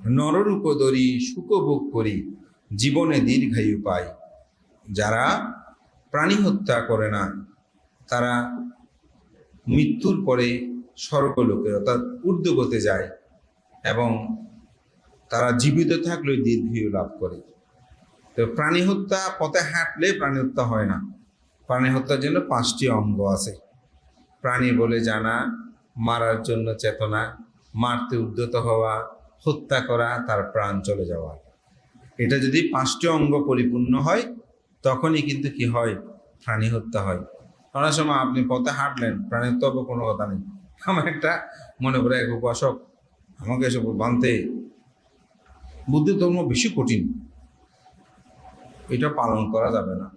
নররূপ ধরি সুখভোগ করি, জীবনে দীর্ঘায়ু পাই। যারা প্রাণী হত্যা করে না, তারা মৃত্যুর পরে স্বর্গলোকে অর্থাৎ ঊর্ধ্বগতে যায় এবং তারা জীবিত থাকলেও দীর্ঘায়ু লাভ করে। তো প্রাণী হত্যা পথে হাঁটলে প্রাণী হত্যা হয় না। প্রাণী হত্যার জন্য পাঁচটি অঙ্গ আছে। প্রাণী বলে জানা, মারার জন্য চেতনা মারতে উদ্যত হওয়া, হত্যা করা, তার প্রাণ চলে যাওয়া। এটা যদি পাঁচটি অঙ্গ পরিপূর্ণ হয়, তখনই কিন্তু কি হয়? প্রাণী হত্যা হয়। অনেক সময় আপনি পথে হাঁটলেন প্রাণী হত্যা হবে কোনো কথা নেই। আমার একটা মনে করে এক উপাসক, আমাকে এসব বানতে বুদ্ধি ধর্ম বেশি কঠিন। এটা পালন করা যাবে না।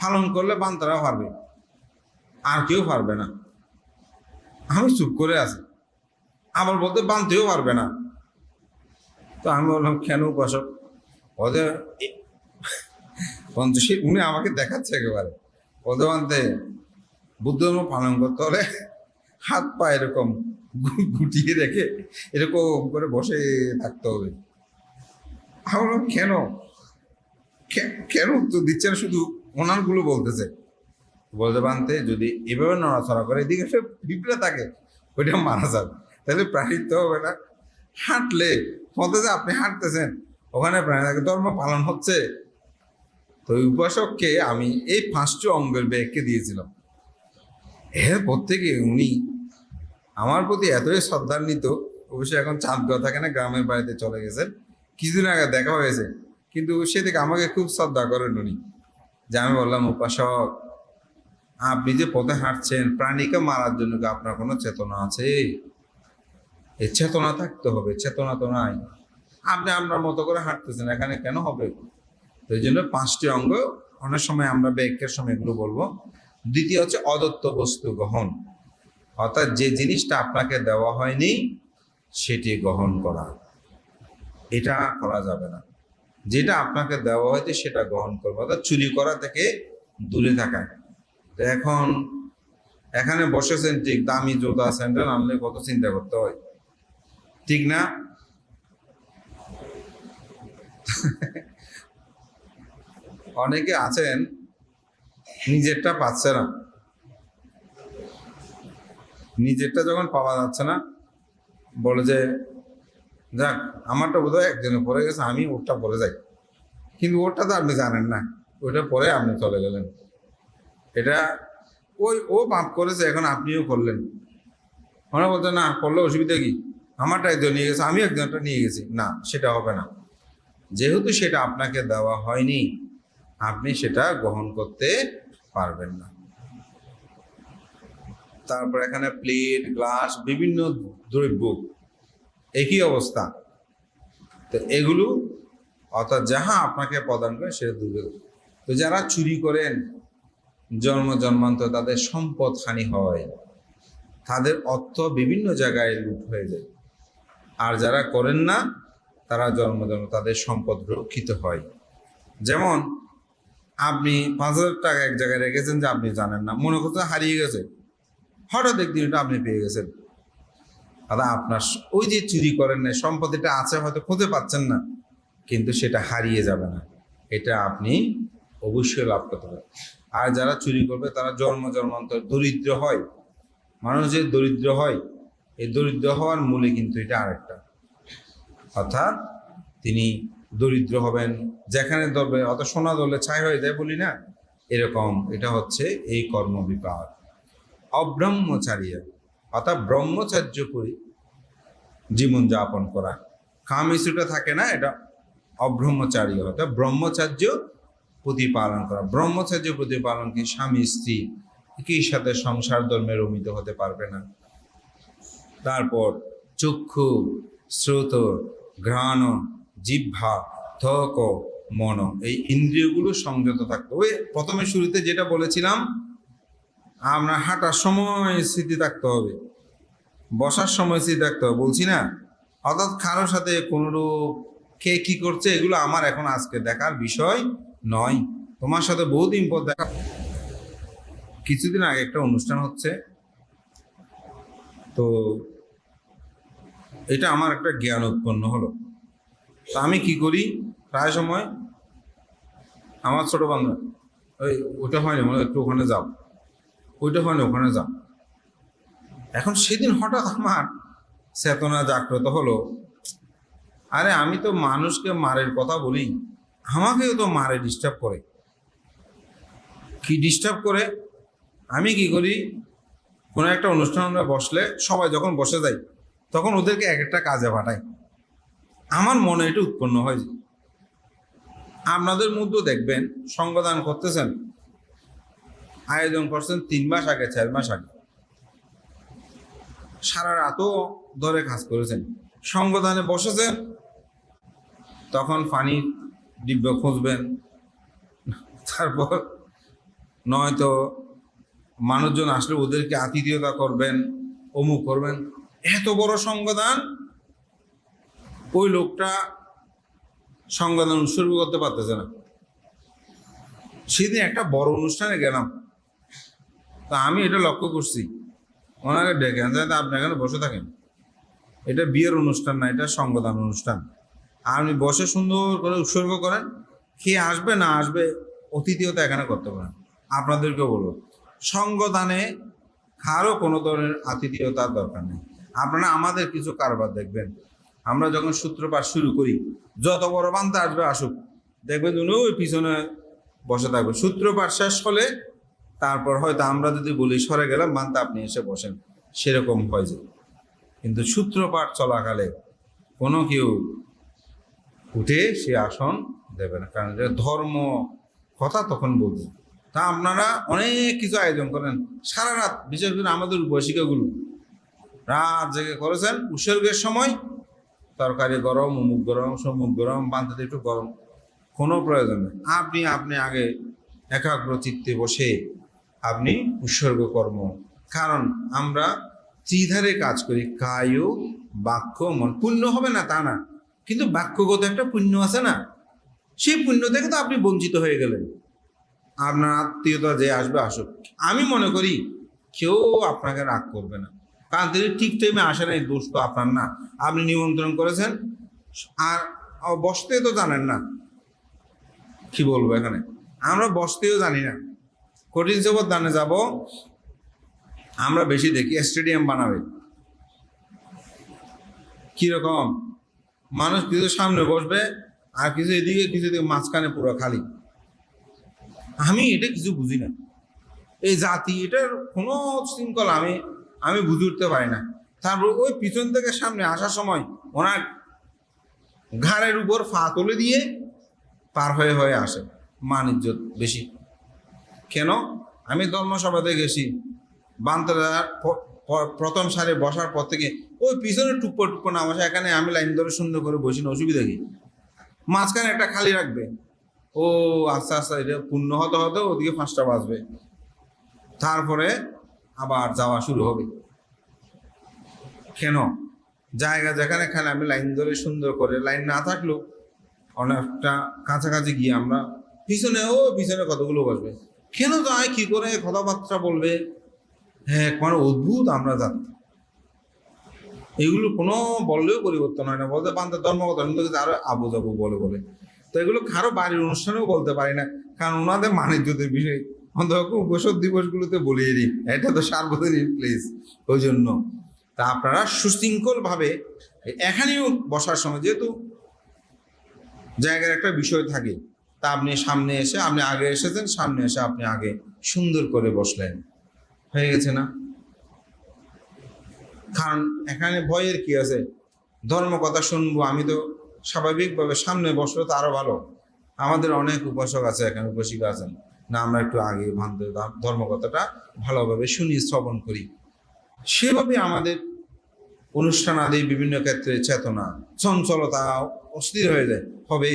পালন করলে বান্তারা পারবে আর কেউ পারবে না। আমি চুপ করে আছি। আবার বলতে বানতেও পারবে না। তো আমি বললাম, কেন উপাসক? ওদের এ- পঞ্চাশী উনি আমাকে দেখাচ্ছে একেবারে। ওদের বানতে, বুদ্ধ ধর্ম পালন করতে হলে হাত পা এরকম গুটিয়ে রেখে এরকম করে বসে থাকতে হবে। আমি বললাম, কেন? কেন উত্তর দিচ্ছে না? শুধু ওনারগুলো বলতেছে। বলতে বানতে, যদি এভাবে নড়াচড়া করে, এদিকে সে পিঁপড়ে থাকে, ওইটা মারা যাবে। তাহলে প্রাণিত হবে না। হাঁটলে, মতে যে আপনি হাঁটতেছেন, ওখানে প্রাণী থাকে ধর্ম পালন হচ্ছে। তো উপাসককে আমি এই পাঁচটি অঙ্গের ব্যাগকে দিয়েছিলাম। এর প্রত্যেকে উনি আমার প্রতি এতই শ্রদ্ধান্বিত, অবশ্যই এখন চাঁদগাঁও থাকে না, গ্রামের বাড়িতে চলে গেছেন। কিছুদিন আগে দেখা হয়েছে, কিন্তু সে থেকে আমাকে খুব শ্রদ্ধা করেন উনি। যে আমি বললাম, উপাসক, আপনি যে পথে হাঁটছেন, প্রাণীকে মারার জন্য কি আপনার কোনো চেতনা আছে? এই চেতনা থাকতে হবে, চেতনা তো নাই। আপনি আপনার মতো করে হাঁটতেছেন, এখানে কেন হবে? তো জন্য পাঁচটি অঙ্গ, অনেক সময় আমরা ব্যাখ্যার সময় এগুলো বলব। দ্বিতীয় হচ্ছে অদত্ত বস্তু গ্রহণ। অর্থাৎ যে জিনিসটা আপনাকে দেওয়া হয়নি, সেটি গ্রহণ করা। এটা করা যাবে না। যেটা আপনাকে দেওয়া হয়েছে, সেটা গ্রহণ করব। অর্থাৎ চুরি করা থেকে দূরে থাকা। তো এখন, এখানে বসেছেন ঠিক দামি জুতা, স্যান্ডেল আনলে কত চিন্তা করতে হয়? ঠিক না? অনেকে আছেন, নিজেরটা পাচ্ছে না। নিজেরটা যখন পাওয়া যাচ্ছে না, বলে যে, যাক, আমারটা বোধ হয় একজনে পরে গেছে, আমি ওরটা পরে যাই। কিন্তু ওরটা তো আপনি জানেন না, ওইটা পরে আপনি চলে গেলেন। এটা ওই, ও পাপ করেছে, এখন আপনিও করলেন। মনে বলতে না, করলে অসুবিধা কি? আমারটা একজন নিয়ে গেছে, আমি একজনটা নিয়ে গেছি। না, সেটা হবে না। যেহেতু সেটা আপনাকে দেওয়া হয়নি, আপনি সেটা গ্রহণ করতে পারবেন না। তারপর এখানে প্লেট, গ্লাস, বিভিন্ন দ্রব্য, একই অবস্থা। তো এগুলো, অর্থাৎ যাহা আপনাকে প্রদান করে, সেটা দূরে তো যারা চুরি করেন, জন্ম, জন্মান্তর, তাদের সম্পদ হানি হয়। তাদের অর্থ বিভিন্ন জায়গায় লুট হয়ে যায়। আর যারা করেন না, তারা জন্ম জন্ম তাদের সম্পদ রক্ষিত হয়। যেমন, আপনি পাঁচ হাজার টাকা এক জায়গায় রেখেছেন যে আপনি জানেন না, মনে করতে হারিয়ে গেছে। হঠাৎ একদিন এটা আপনি পেয়ে গেছেন। দাদা আপনার ওই যে চুরি করেন না সম্পদ এটা আছে হয়তো খুঁজে পাচ্ছেন না, কিন্তু সেটা হারিয়ে যাবে না। এটা আপনি অবশ্যই লাভ করতে পারেন। আর যারা চুরি করবে, তারা জন্ম জন্মান্তর দরিদ্র হয়। মানুষ যে দরিদ্র হয়, এই দরিদ্র হওয়ার মূলে কিন্তু এটা আরেকটা অর্থাৎ তিনি দরিদ্র হবেন, যেখানে ধরবে, অত সোনা ধরলে ছাই হয়ে যায় বলি না? এরকম, এটা হচ্ছে এই কর্ম কর্মবিপাক। অব্রহ্মচারী অর্থাৎ ব্রহ্মচার্য করে জীবন যাপন করা। কাম থাকে না, এটা অব্রহ্মচারী অর্থাৎ ব্রহ্মচার্য প্রতিপালন করা। ব্রহ্মচার্য প্রতিপালন কি? স্বামী, স্ত্রী, একই সাথে সংসার ধর্মে রমিত হতে পারবে না। তারপর চক্ষু শ্রোত ঘ্রাণ, জিহ্বা ত্বক মন এই ইন্দ্রিয়গুলো সংযত থাকতে। ওই প্রথমে শুরুতে যেটা বলেছিলাম, আমরা হাঁটার সময় স্মৃতি থাকতে হবে, বসার সময় স্মৃতি থাকতে হবে, বলছি না? অর্থাৎ কারোর সাথে কোনোরূপ কে কি করছে, এগুলো আমার এখন আজকে দেখার বিষয় নয়। তোমার সাথে বহুদিন পর দেখা কিছুদিন আগে একটা অনুষ্ঠান হচ্ছে। তো এটা আমার একটা জ্ঞান উৎপন্ন হলো। তা আমি কি করি? প্রায় সময় আমার ছোটো বান্ধব ওই ওটা মনে হয় একটু ওখানে যাও। ওইটা হয়নি, ওখানে যাও। এখন সেদিন হঠাৎ আমার চেতনা জাগ্রত হলো। আরে, আমি তো মানুষকে মারের কথা বলি, আমাকেও তো মারে ডিস্টার্ব করে। কি ডিস্টার্ব করে? আমি কি করি? কোনো একটা অনুষ্ঠানে বসলে সবাই যখন বসে যায় তখন ওদেরকে এক একটা কাজে পাঠাই। আমার মনে এটা উৎপন্ন হয় আপনাদের মধ্যেও দেখবেন সঙ্গদান করতেছেন। আয়োজন করছেন তিন মাস আগে, চার মাস আগে। সারা রাতও ধরে কাজ করেছেন। সঙ্গদানে বসেছেন, তখন পানির ডিব্য খুঁজবেন। তারপর নয়তো মানুষজন আসলে ওদেরকে আতিথেয়তা করবেন, অমুক করবেন। এত বড় সঙ্গদান ওই লোকটা সংবাদন উৎসর্গ করতে পারতেছে না। সেদিন একটা বড় অনুষ্ঠানে গেলাম। তা আমি এটা লক্ষ্য করছি। ওনাকে ডেকে আনতে আপনি এখানে বসে থাকেন। এটা বিয়ের অনুষ্ঠান না, এটা সংবাদান অনুষ্ঠান। আপনি বসে সুন্দর করে উৎসর্গ করেন। কে আসবে না আসবে অতিথিয়তা এখানে করতে পারেন আপনাদেরকেও বলব সঙ্গদানে কারও কোনো ধরনের আতিথেয়তার দরকার নেই। আপনারা আমাদের কিছু কারবার দেখবেন। আমরা যখন সূত্রপাত শুরু করি, যত বড় বান্তা আসবে, আসুক। দেখবেন উনি ওই পিছনে বসে থাকবে। সূত্রপাত শেষ হলে তারপর হয়তো আমরা যদি বলি, সরে গেলাম, বান্তা, আপনি এসে বসেন। সেরকম হয় যে। কিন্তু সূত্রপাঠ চলাকালে কোনো কেউ উঠে সে আসন দেবে না। কারণ ধর্ম কথা তখন বলবে। তা আপনারা অনেক কিছু আয়োজন করেন। সারা রাত, বিশেষ করে আমাদের বৈশিকাগুলো রাত জেগে করেছেন উৎসর্গের সময় তরকারি গরম, অমুক গরম, সমুক গরম বান্ধতে একটু গরম। কোনো প্রয়োজন নেই। আপনি আপনি আগে একাগ্র চিত্তে বসে আপনি উৎসর্গ কর্ম। কারণ আমরা ত্রিধারে কাজ করি, কায়, বাক্য, মন। পুণ্য হবে না তা না। কিন্তু বাক্যগত একটা পুণ্য আছে না। সেই পুণ্য থেকে তো আপনি বঞ্চিত হয়ে গেলেন। আপনার আত্মীয়তা যে আসবে, আসুক। আমি মনে করি কেউ আপনাকে রাগ করবে না। কারণ তিনি ঠিক টাইমে আসেন এই দোষ তো আপনার না। আপনি নিমন্ত্রণ করেছেন, আর বসতে তো জানেন না। কি বলব এখানে? আমরা বসতেও জানি না। কঠিন জগৎ দানে যাব, আমরা বেশি দেখি, স্টেডিয়াম বানাবে। কীরকম? মানুষ কিছু সামনে বসবে, আর কিছু এদিকে কিছু এদিকে, মাঝখানে পুরো খালি। আমি এটা কিছু বুঝি না। এই জাতি, এটার কোনো শৃঙ্খলা আমি আমি বুঝে উঠতে পারি না। তারপর ওই পিছন থেকে সামনে আসার সময় ওনার ঘাড়ের উপর ফা তুলে দিয়ে পার হয়ে হয়ে আসে। মান ইজ্জত বেশি। কেন? আমি ধর্মসভাতে গেছি। বান্তরার প্রথম সারে বসার পর থেকে ওই পিছনে টুপ্পো টুপ্পো নাম আসে, এখানে আমি লাইন ধরে সুন্দর করে বসি না, অসুবিধা কি? মাঝখানে একটা খালি রাখবে। ও আস্তে আস্তে এটা পূর্ণ হতে হতে ওদিকে পাঁচটা বাজবে। তারপরে আবার যাওয়া শুরু হবে। কেন? জায়গা যেখানে খালি আমি লাইন ধরে সুন্দর করে লাইন না থাকলেও অনেকটা কাছাকাছি গিয়ে আমরা পিছনে, ও পিছনে কতগুলো বসবে? কেন যায়? কি করে কথাবার্তা বলবে? হ্যাঁ মানে অদ্ভুত আমরা জানি। এগুলো কোনো বললেও পরিবর্তন হয় না। বলতে পান্তার ধর্মগত আরও আবু যাবু বলে বলে। তো এগুলো কারও বাড়ির অনুষ্ঠানেও বলতে পারি না। কারণ ওনাদের মানিজ্যদের বিষয় অন্তত উপসব দিবসগুলোতে বলিয়ে দিই। এটা তো সার্বজনীন প্লেস ওই জন্য তা আপনারা সুশৃঙ্খলভাবে এখানেও বসার সময়, যেহেতু জায়গার একটা বিষয় থাকে, তা আপনি সামনে এসে, আপনি আগে এসেছেন, সামনে এসে আপনি আগে সুন্দর করে বসলেন। হয়ে গেছে না? কারণ এখানে ভয়ের কি আছে? ধর্ম কথা শুনব, আমি তো স্বাভাবিকভাবে সামনে বসলে তো আরও ভালো। আমাদের অনেক উপাসক আছে, এখানে উপাসিকা আছেন। না, আমরা একটু আগে ভান্তে ধর্মকথাটা ভালোভাবে শুনি, শ্রবণ করি। সেভাবে আমাদের অনুষ্ঠান আদি বিভিন্ন ক্ষেত্রে চেতনা, চঞ্চলতা অস্থির হয়ে যায়। হবে?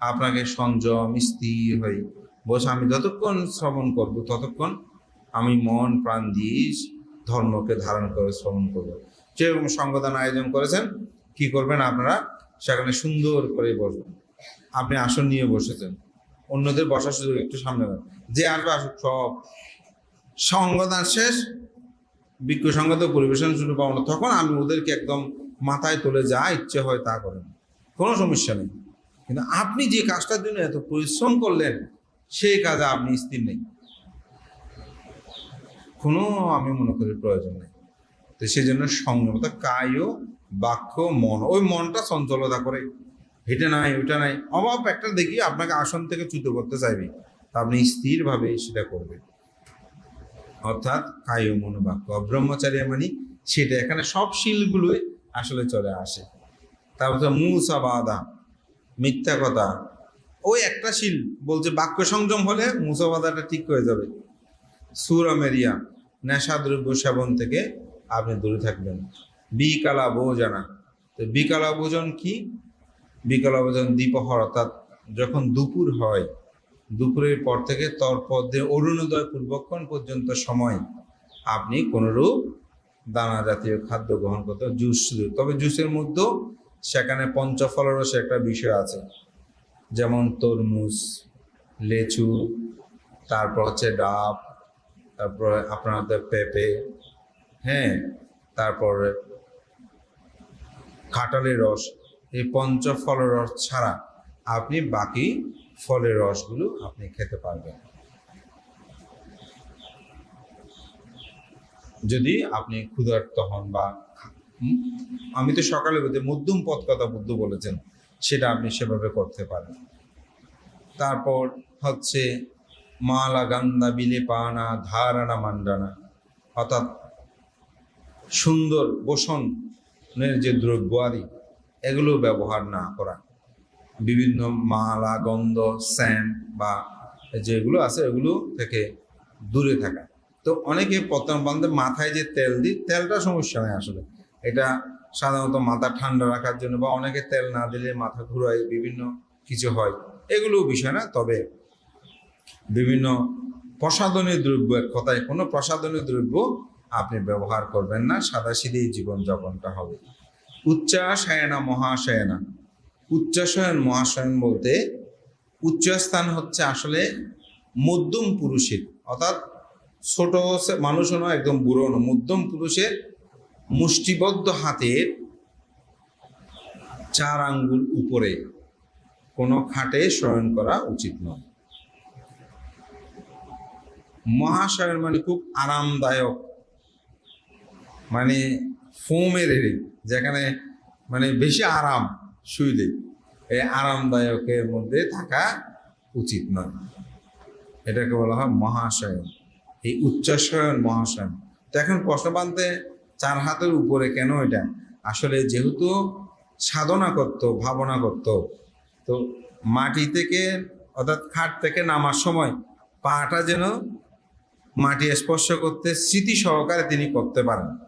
আপনাকে সংযম স্থির হয়ে, বসে আমি যতক্ষণ শ্রবণ করব, ততক্ষণ আমি মন, প্রাণ দিয়ে ধর্মকে ধারণ করে শ্রবণ করব। যেরকম সংগঠন আয়োজন করেছেন, কি করবেন আপনারা? সেখানে সুন্দর করে বসবেন। আপনি আসন নিয়ে বসেছেন। অন্যদের বসার সুযোগ একটু সামনে যে আসবে আসুক, সব। সংগদান শেষ বিজ্ঞ সংগত পরিবেশন শুরু পাবো তখন আমি ওদেরকে একদম মাথায় তুলে যা ইচ্ছে হয় তা করেন কোনো সমস্যা নেই। কিন্তু আপনি যে কাজটার জন্য এত পরিশ্রম করলেন, সেই কাজে আপনি স্থির নেই। কোনো আমি মনে করি প্রয়োজন নেই। তো সেই জন্য সংযমতা, কায়, বাক্য, মন, ওই মনটা চঞ্চলতা করে এটা নাই ওইটা নাই। অভাব একটা দেখি আপনাকে আসন থেকে চ্যুত করতে চাইবে। তা আপনি স্থিরভাবে সেটা করবেন। অর্থাৎ কায় মনোবাক্য ব্রহ্মচারী মানে সেটা। এখানে সব শিলগুলোই আসলে চলে আসে। তারপর মুসাবাদা মিথ্যা কথা। ওই একটা শিল বলছে বাক্য সংযম হলে মুসাবাদাটা ঠিক হয়ে যাবে। সুরামেরিয়া নেশাদ্রব্য সেবন থেকে আপনি দূরে থাকবেন। বিকালা ভোজনা তো বিকালা ভোজন কি? বিকালা ভোজন দ্বিপহর অর্থাৎ যখন দুপুর হয়, দুপুরের পর থেকে তরপদে অরুণোদয় পূর্বক্ষণ পর্যন্ত সময় আপনি কোনোরূপ দানা জাতীয় খাদ্য গ্রহণ করতে জুস শুধু তবে জুসের মধ্যেও সেখানে পঞ্চফলরস একটা বিষয় আছে, যেমন তরমুজ, লেচু, তারপর হচ্ছে ডাব, তারপর আপনাদের পেঁপে হ্যাঁ তারপরে কাঁঠালের রস এই পঞ্চফলের রস ছাড়া আপনি বাকি ফলের রসগুলো আপনি খেতে পারবেন। যদি আপনি ক্ষুধার্ত হন বা আমি তো সকালে বলতে মধ্যম পথ কথা বুদ্ধ বলেছেন, সেটা আপনি সেভাবে করতে পারেন। তারপর হচ্ছে মালা গান্দা বিলে পানা ধারানা মান্ডানা, অর্থাৎ সুন্দর বসনের যে দ্রব্য আদি এগুলো ব্যবহার না করা। বিভিন্ন মালা, গন্ধ স্যান্ড বা যেগুলো আছে এগুলো থেকে দূরে থাকা। তো অনেকে প্রথম বন্ধে মাথায় যে তেল দিই, তেলটা সমস্যা নেই আসলে। এটা সাধারণত মাথা ঠান্ডা রাখার জন্য বা অনেকে তেল না দিলে মাথা ঘুরায়, বিভিন্ন কিছু হয়। এগুলো বিষয় না, তবে বিভিন্ন প্রসাধনী দ্রব্য, এক কথায় কোনো প্রসাধনী দ্রব্য আপনি ব্যবহার করবেন না সাদাসিধে জীবনযাপনটা হবে। উচ্চাশয়না মহাশয়না। উচ্চাশয়ন, মহাশয়ন বলতে উচ্চস্থান হচ্ছে আসলে মধ্যম পুরুষের। অর্থাৎ ছোট মানুষও নয়, একদম বুড়ো নয়, মধ্যম পুরুষের মুষ্টিবদ্ধ হাতের চার আঙ্গুল উপরে কোনো খাটে শয়ন করা উচিত নয়। মহাশয়ন মানে খুব আরামদায়ক মানে ফোমের এর যেখানে মানে বেশি আরাম শুইলে। এই আরামদায়কের মধ্যে থাকা উচিত নয়। এটাকে বলা হয় মহাশয়ন। এই উচ্চাশয়ন মহাশয়ন। তো এখন প্রশ্ন বানতে চার হাতের উপরে কেন এটা? আসলে যেহেতু সাধনা করত, ভাবনা করত, তো মাটি থেকে অর্থাৎ খাট থেকে নামার সময় পাটা যেন মাটি স্পর্শ করতে স্মৃতি সহকারে তিনি করতে পারেন।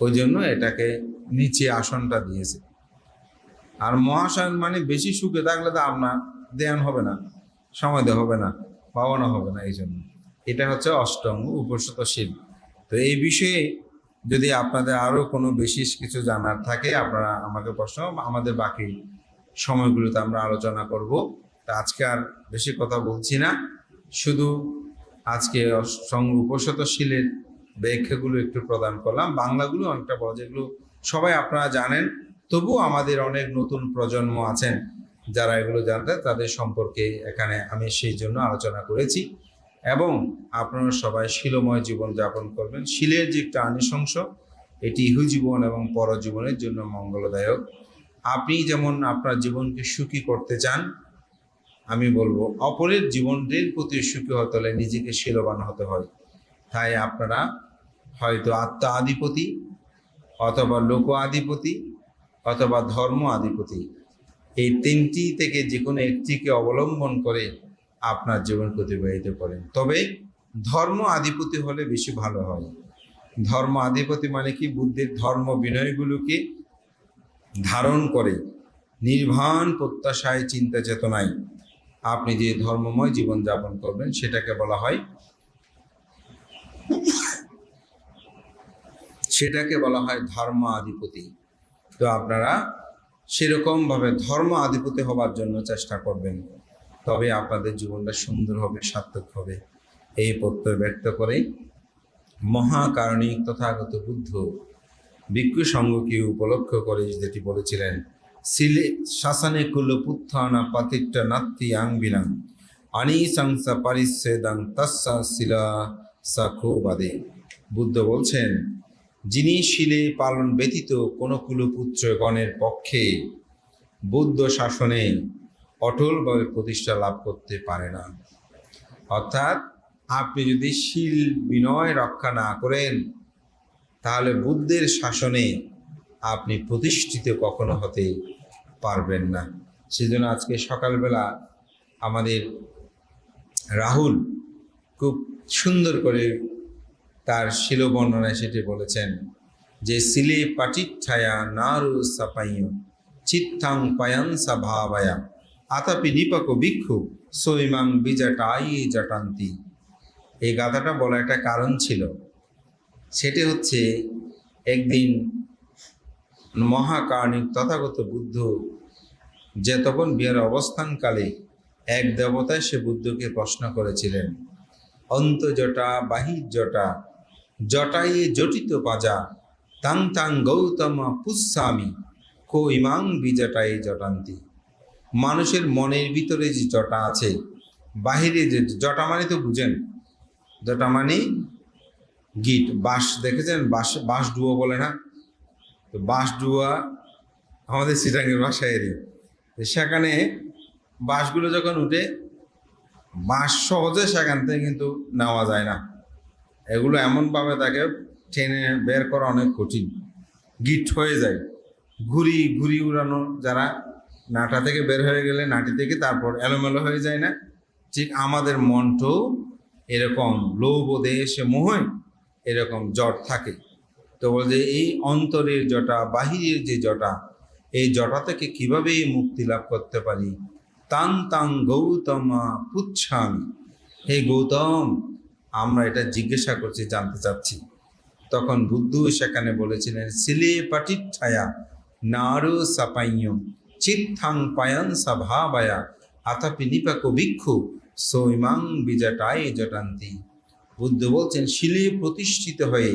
ওই জন্য এটাকে নিচে আসনটা দিয়েছে। আর মহাশয়ন মানে বেশি সুখে থাকলে তো আপনার ধ্যান হবে না দেওয়া হবে না, ভাবনা হবে না এই জন্য এটা হচ্ছে অষ্টম উপসত শিল। তো এই বিষয়ে যদি আপনাদের আরও কোনো বিশেষ কিছু জানার থাকে, আপনারা আমাকে প্রশ্ন, আমাদের বাকি সময়গুলোতে আমরা আলোচনা করব। তা আজকে আর বেশি কথা বলছি না। শুধু আজকে সঙ্গ উপসত শিলের ব্যাখ্যাগুলো একটু প্রদান করলাম। বাংলাগুলো অনেকটা বড়, যেগুলো সবাই আপনারা জানেন। তবুও আমাদের অনেক নতুন প্রজন্ম আছেন যারা এগুলো জানতে, তাদের সম্পর্কে এখানে আমি সেই জন্য আলোচনা করেছি। এবং আপনারা সবাই শিলময় জীবন যাপন করবেন। শিলের যে একটা আনিশংস, এটি ইহু জীবন এবং পরজীবনের জন্য মঙ্গলদায়ক। আপনি যেমন আপনার জীবনকে সুখী করতে চান, আমি বলব, অপরের জীবনটির প্রতি সুখী হতে হলে নিজেকে শিলবান হতে হয়। তাই আপনারা হয়তো আত্মা আধিপতি অথবা লোক আধিপতি অথবা ধর্ম আধিপতি এই তিনটি থেকে যে কোনো একটিকে অবলম্বন করে আপনার জীবন অতিবাহিত করেন। তবে ধর্ম আধিপতি হলে বেশি ভালো হয়। ধর্ম আধিপতি মানে কি? বুদ্ধির ধর্ম বিনয়গুলোকে ধারণ করে নির্বাণ প্রত্যাশায়, চিন্তা চেতনায় আপনি যে ধর্মময় জীবন যাপন করবেন, সেটাকে বলা হয় সেটাকে বলা হয় ধর্ম আধিপতি তো আপনারা সেরকম ভাবে ধর্ম আধিপতি হবার জন্য চেষ্টা করবেন। তবে আপনাদের জীবনটা সুন্দর হবে, সার্থক হবে। এই প্রত্যয় ব্যক্ত করে মহাকারণিক তথাগত বুদ্ধ ভিক্ষু সঙ্গকে উপলক্ষ করে যেটি বলেছিলেন, সিলে শাসনে কুলপুত্থানা পাতিট্টা নাত্তি আংবিনাং আনি সংসা পারিচ্ছেদাং তস্সা শিলা সাখো বাদে বুদ্ধ বলছেন যিনি শিলে পালন ব্যতীত কোনো কুলপুত্রগণের পক্ষে বৌদ্ধ শাসনে অটলভাবে প্রতিষ্ঠা লাভ করতে পারে না। অর্থাৎ আপনি যদি শিল বিনয় রক্ষা না করেন, তাহলে বুদ্ধের শাসনে আপনি প্রতিষ্ঠিত কখনো হতে পারবেন না। সেজন্য আজকে সকালবেলা আমাদের রাহুল খুব সুন্দর করে তার শিল বর্ণনায় সেটি বলেছেন, যে সিলে পাটিচ্ছায়া নারু সাপাইয় চিত্তাং পায়ান ভাবায়া, আতাপি নিপাক ভিক্ষু, সৈমাং বিজাটাই জটান্তি। এই গাথাটা বলা একটা কারণ ছিল। সেটি হচ্ছে, একদিন মহাকারণিক তথাগত বুদ্ধ যে তখন বিহার অবস্থানকালে এক দেবতায় সে বুদ্ধকে প্রশ্ন করেছিলেন, অন্তজটা বাহির জটা জটায়ে জটিত পাজা তাং তাং গৌতম পুষ্যামি, কো ইমাং বিজটাই জটান্তি। মানুষের মনের ভিতরে যে জটা আছে, বাহিরে যে জটা মানে তো বুঝেন, জটা মানে গিট, বাঁশ, দেখেছেন? বাঁশ বাঁশ ডুয়ো বলে না? তো বাঁশ ডুয়া আমাদের সিটাঙ্গের তো সেখানে বাঁশগুলো যখন উঠে, বাঁশ সহজে সেখান থেকে কিন্তু নেওয়া যায় না। এগুলো এমনভাবে তাকে টেনে বের করা অনেক কঠিন। গিট হয়ে যায়। ঘুরি ঘুরি উড়ানো যারা, নাটা থেকে বের হয়ে গেলে নাটি থেকে তারপর এলোমেলো হয়ে যায় না। ঠিক আমাদের মনটাও এরকম লোভ, দেশে, মোহে, এরকম জট থাকে। তো বলছে এই অন্তরের জটা, বাহিরের যে জটা, এই জটা থেকে কীভাবে মুক্তি লাভ করতে পারি? তাং তাং গৌতম পুচ্ছামি। হে গৌতম আমরা এটা জিজ্ঞাসা করছি, জানতে চাচ্ছি। তখন বুদ্ধ সেখানে বলেছিলেন, সিলে পাটিঠায়া, নারু সাপাইয়, চিত্থাং পায়ান সাভাবায়া আতাপি নিপাক ভিক্ষু সৈমাং বিজাটাই জটান্তি। বুদ্ধ বলছেন শিলে প্রতিষ্ঠিত হয়ে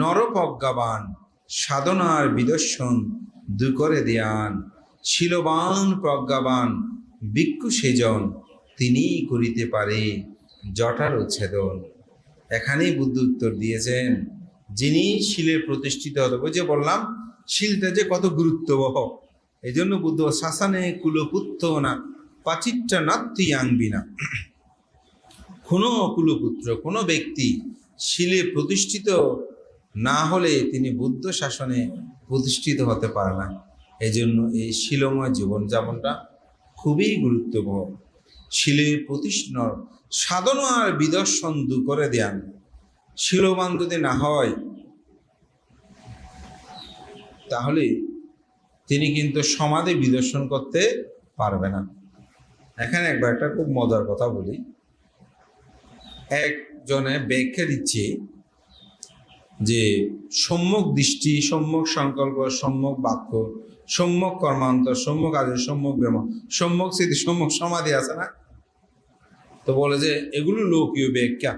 নরপজ্ঞাবান, সাধনার বিদর্শন দু করে দেয়ান। শিলবান প্রজ্ঞাবান, ভিক্ষু সেজন তিনি করিতে পারে জটার উচ্ছেদন এখানেই বুদ্ধ উত্তর দিয়েছেন। যিনি শিলে প্রতিষ্ঠিত হতে যে বললাম, শিলটা যে কত গুরুত্ববহ। এই জন্য বুদ্ধ শাসানে কুলপুত্র না পাচিট্টা নাত্তি আংবি না কোনো কুলপুত্র, কোনো ব্যক্তি শিলে প্রতিষ্ঠিত না হলে তিনি বুদ্ধ শাসনে প্রতিষ্ঠিত হতে পারে না। এই জন্য এই শিলময় জীবনযাপনটা খুবই গুরুত্বপূর্ণ। শিলে প্রতিষ্ঠিত সাধন আর বিদর্শন দু করে দেন শিলবান যদি না হয়, তাহলে তিনি কিন্তু সমাধি বিদর্শন করতে পারবে না। এখানে একবার একটা খুব মজার কথা বলি। একজনে ব্যাখ্যা দিচ্ছে যে সম্যক দৃষ্টি, সম্যক সংকল্প, সম্যক বাক্য, সম্যক কর্মান্তর সম্যক আদেশ, সম্যক ব্যায়াম, সম্যক স্মৃতি, সম্যক সমাধি আছে না? তো বলে যে, এগুলো লৌকীয় ব্যাখ্যা।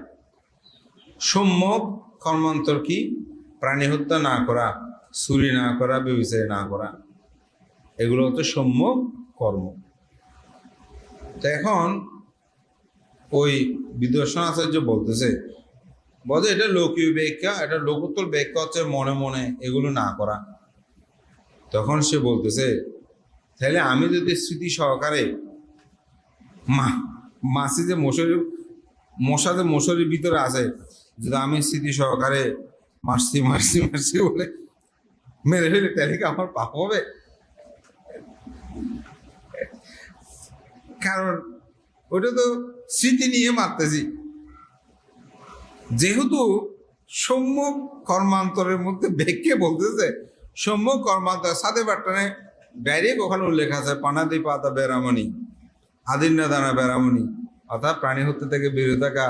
সম্যক কর্মান্তর কি? প্রাণী হত্যা না করা, চুরি না করা ব্যবসায় না করা। এগুলো হচ্ছে সম্যক কর্ম। তো এখন ওই বিদর্শন আচার্য বলতেছে বলছে এটা লৌকীয় ব্যাখ্যা, এটা লোকোত্তর ব্যাখ্যা হচ্ছে মনে মনে এগুলো না করা। তখন সে বলতেছে, তাহলে আমি যদি স্মৃতি সহকারে মা মাসি যে মশারি, মশা যে মশারির ভিতরে আছে যদি আমি স্মৃতি সহকারে মারছি মারছি মারছি বলে মেরে ফেলে, তাহলে কি আমার পাপ হবে? কারণ ওটা তো স্মৃতি নিয়ে মারতেছি। যেহেতু সম্যক কর্মান্তরের মধ্যে ব্যাখ্যে বলতেছে সম্যক কর্মান্তর সাথে বাট্টানে ডাইরেক্ট ওখানে উল্লেখ আছে পানাদি পাতা বেরামণি। আদিন্য দানা বেরামণি অর্থাৎ প্রাণী হত্যা থেকে বিরত থাকা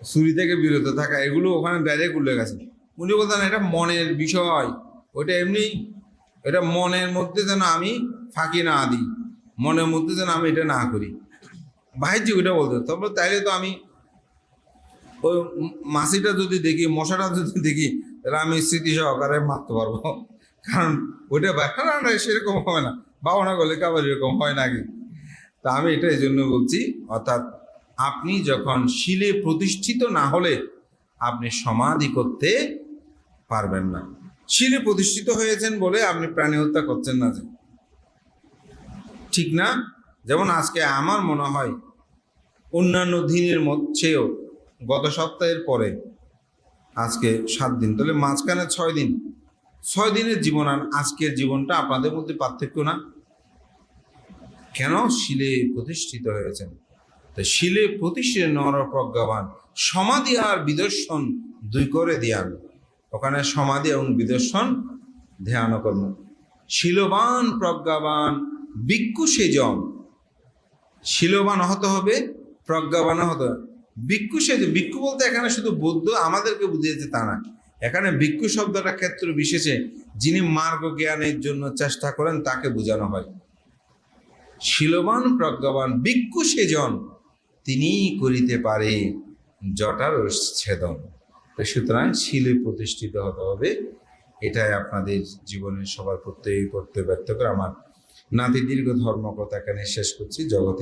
চুরি থেকে বিরত থাকা, এগুলো ওখানে ডাইরেক্ট উল্লেখ আছে। উনি বলতেন, এটা মনের বিষয়। ওইটা এমনি, এটা মনের মধ্যে যেন আমি ফাঁকি না দিই। মনের মধ্যে যেন আমি এটা না করি। বাহির ওইটা বলতে তবে তাইলে তো আমি ওই মাসিটা যদি দেখি, মশাটা যদি দেখি, তাহলে আমি স্মৃতি সহকারে মারতে পারব। কারণ ওইটা ব্যাখ্যা সেরকম হবে না। বাবনা করলে আবার এরকম হয় নাকি? তা আমি এটা এই জন্য বলছি, অর্থাৎ আপনি যখন শিলে প্রতিষ্ঠিত না হলে আপনি সমাধি করতে পারবেন না। শিলে প্রতিষ্ঠিত হয়েছেন বলে আপনি প্রাণী হত্যা করছেন না যে। ঠিক না? যেমন আজকে আমার মনে হয়, অন্যান্য দিনের মধ্যেও গত সপ্তাহের পরে, আজকে সাত দিন, তাহলে মাঝখানে ছয় দিন। ছয় দিনের জীবন আর আজকের জীবনটা আপনাদের মধ্যে পার্থক্য না? কেন শিলে প্রতিষ্ঠিত হয়েছেন? তো শিলে প্রতিষ্ঠিত নর প্রজ্ঞাবান, সমাধি আর বিদর্শন দুই করে দিয়ান। ওখানে সমাধি এবং বিদর্শন ধ্যান কর্ম শিলবান প্রজ্ঞাবান, ভিক্ষু সেজম শিলবান হতে হবে, প্রজ্ঞাবান হতে হবে। ভিক্ষু সেজ ভিক্ষু বলতে এখানে শুধু বৌদ্ধ আমাদেরকে বুঝিয়েছে তা না। এখানে ভিক্ষু শব্দটা ক্ষেত্র বিশেষে যিনি মার্গ জ্ঞানের জন্য চেষ্টা করেন তাকে বোঝানো হয়। শিলবান প্রজ্ঞাবান ভিক্ষু সেজন তিনি করিতে পারে জটার ছেদন। সুতরাং শিলে প্রতিষ্ঠিত হতে হবে। এটাই আপনাদের জীবনের সবার প্রত্যেক করতে ব্যর্থ করে আমার নাতি দীর্ঘ ধর্মকথা এখানে শেষ করছি। জগতে